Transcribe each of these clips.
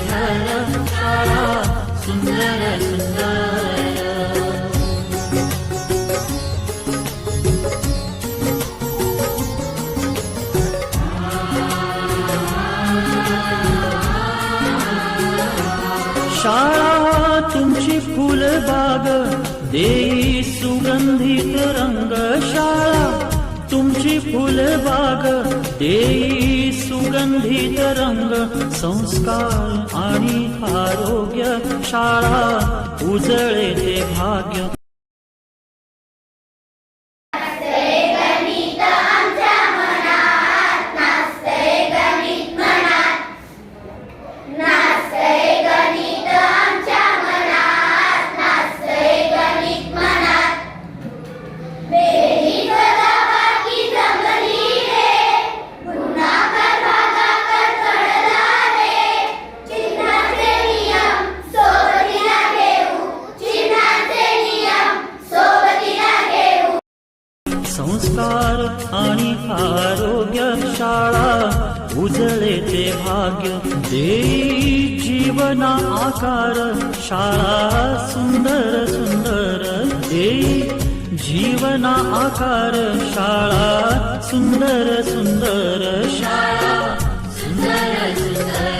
सरस्वतीचे घर शाळा सुंदर सुंदर शाळा तुमची फुलबाग देई सुगंधित रंग शाळा तुमची फुलबाग देई सुगंधित रंग संस्कार आणि आरोग्य शाळा उजळे ते भाग्य. आणि आरोग्य शाळा उजळे ते भाग्य. देई जीवना आकार शाळा सुंदर सुंदर. देई जीवना आकार शाळा सुंदर सुंदर. शाळा सुंदर सुंदर.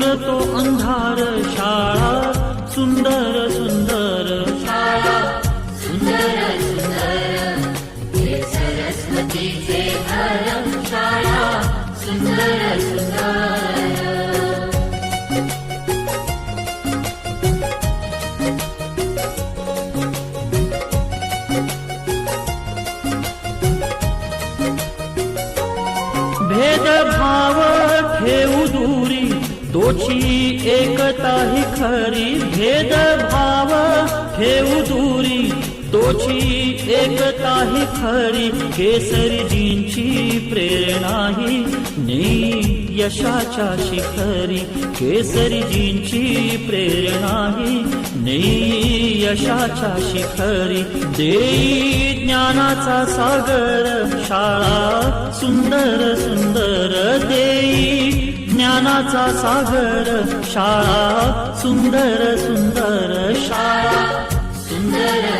दूर तो अंधार शाळा सुंदर सुंदर शाळा. सुंदर सुंदर सरस्वतीचे शाळा. सुंदर सुंदर. भेदभाव ठेवू तोची एकता ही खरी भेदभाव. ठेऊ दूरी तोची एकता ही खरी. केसरीजींची प्रेरणा ही नेई यशाच्या शिखरी. केसरीजींची प्रेरणा ही नेई यशाच्या शिखरी. देई ज्ञानाचा सागर शाळा सुंदर सुंदर ज्ञानाचा सागर शाळा सुंदर सुंदर शाळा सुंदर